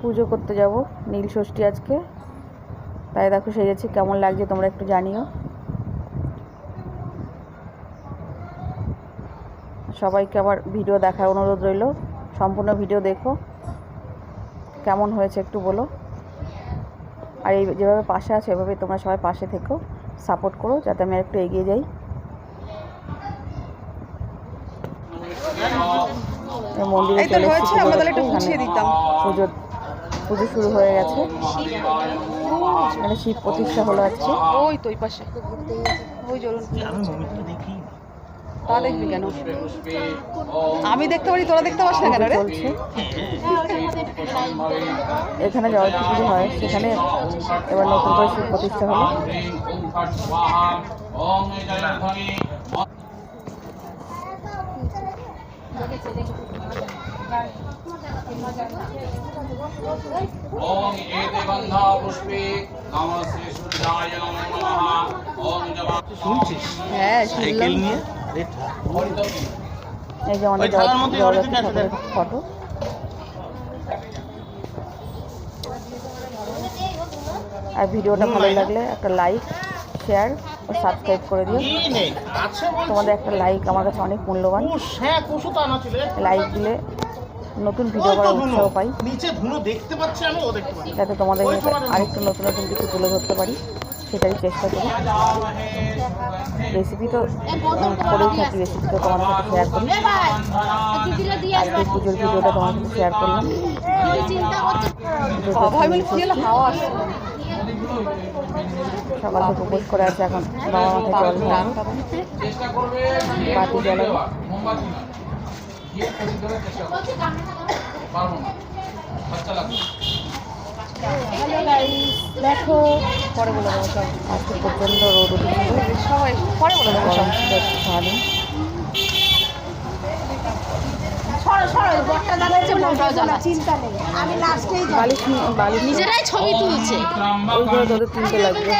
পুজো করতে যাব, নীল ষষ্ঠী আজকে। তাই দেখো সেজেছি, কেমন লাগছে তোমরা একটু জানিও। সবাইকে আবার ভিডিও দেখার অনুরোধ রইল, সম্পূর্ণ ভিডিও দেখো। কেমন হয়েছে একটু বলো। আর এই যেভাবে পাশে আছে, এভাবে তোমরা সবাই পাশে থেকো, সাপোর্ট করো, যাতে আমি একটু এগিয়ে যাই। মন্দিরে তো চলে হয়েছে এসেছি আমরা তাহলে পুজো একটু দেখতে। দিতাম। পুজো পুজো শুরু হয়ে গেছে। এখানে শিব প্রতিষ্ঠা হলো আজকে। ওই তো ওই পাশে। ওই আমি তা দেখবি কেন? আমি দেখতে পারি তোরা দেখতে পাস না কেন রে? চলছে। এখানে জয়ন্তী পুজো হয় সেখানে এবার নতুন করে শিব প্রতিষ্ঠা হলো। ॐ एते गन्धा पुष्पे नमः श्री सूर्याय नमो नमः ॐ जवा শুনছিস হ্যাঁ সাইকেল শুনলাম নিয়ে রেখা এই যে আমাদের ওই থালার মধ্যে জগদ্ধাত্রী জগদ্ধাত্রী ঠাকুরের আছে, ফটো আর ভিডিওটা ভালো লাগলে একটা লাইক শেয়ার ও সাবস্ক্রাইব করে দিও কি নেই আছে বলছি তোমাদের একটা লাইক আমার কাছে অনেক মূল্যবান কুশ হ্যাঁ কুশু তো আনা ছিল লাইক দিলে নতুন ভিডিও করার উৎসাহ পাই। নিচে ধুনো দেখতে পাচ্ছি আমি ও দেখতে পাচ্ছি। যাতে তোমাদের আরেকটু নতুন নতুন কিছু তুলে ধরতে পারি সেটারই চেষ্টা করি। রেসিপি তো করেই থাকি রেসিপি তো তোমাদের সাথে শেয়ার করি। আজকে পুজোর ভিডিওটা তোমার সাথে শেয়ার করলাম। সকাল থেকে উপোস করে আছে এখন। বাবা মাথায় জল বাতি জ্বালাবো। দেখো পরে বলে দেবো সব আজকে প্রচণ্ড রোদ উঠেছিল সবাই পরে বলে দেবো সব বালিশ নিজেরাই ছবি তুলছে। ওইগুলো তুলতে লাগবে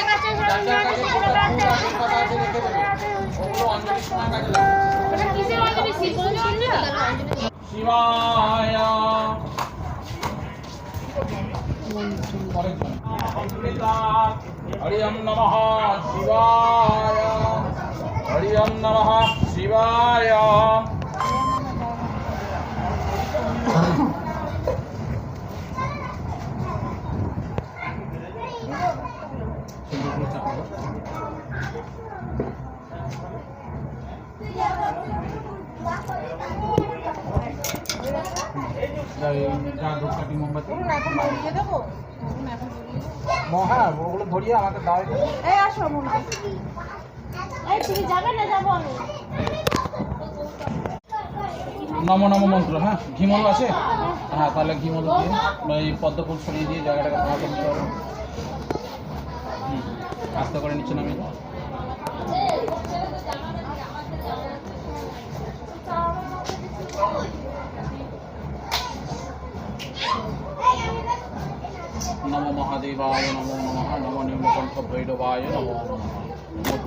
ওগুলো লাগবে हरिम नम शिवाय हरिम नम शिवाय Yeah. হ্যাঁ ওগুলো ধরিয়ে আমাকে না আমি নম নম মন্ত্র হ্যাঁ? ঘিমল আছে? হ্যাঁ তাহলে ঘিমল দিয়ে ওই পদ্ম ফুল সরিয়ে দিয়ে জায়গাটাকে ফাঁকা করে দিতে হবে হুম, আস্তে করে নিচে নামিয়ে নম মহাদেবায় নমো নমঃ নম নিম্নকণ্ঠ ভৈরবায় নমো নমঃ